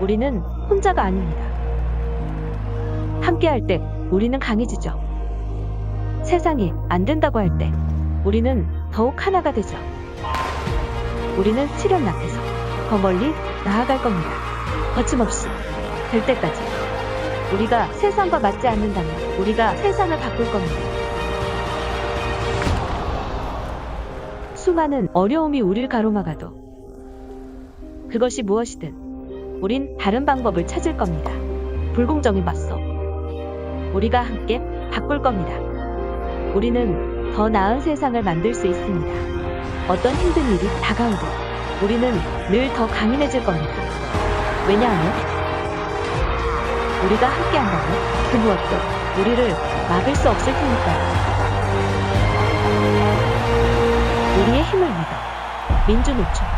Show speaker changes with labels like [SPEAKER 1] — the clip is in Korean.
[SPEAKER 1] 우리는 혼자가 아닙니다. 함께 할 때 우리는 강해지죠. 세상이 안 된다고 할 때 우리는 더욱 하나가 되죠. 우리는 시련 앞에서 더 멀리 나아갈 겁니다. 거침없이 될 때까지 우리가 세상과 맞지 않는다면 우리가 세상을 바꿀 겁니다. 수많은 어려움이 우리를 가로막아도 그것이 무엇이든 우린 다른 방법을 찾을 겁니다. 불공정에 맞서 우리가 함께 바꿀 겁니다. 우리는 더 나은 세상을 만들 수 있습니다. 어떤 힘든 일이 다가오도 우리는 늘 더 강인해질 겁니다. 왜냐하면 우리가 함께 한다면 그 무엇도 우리를 막을 수 없을 테니까요. 우리의 힘을 믿어 민주노총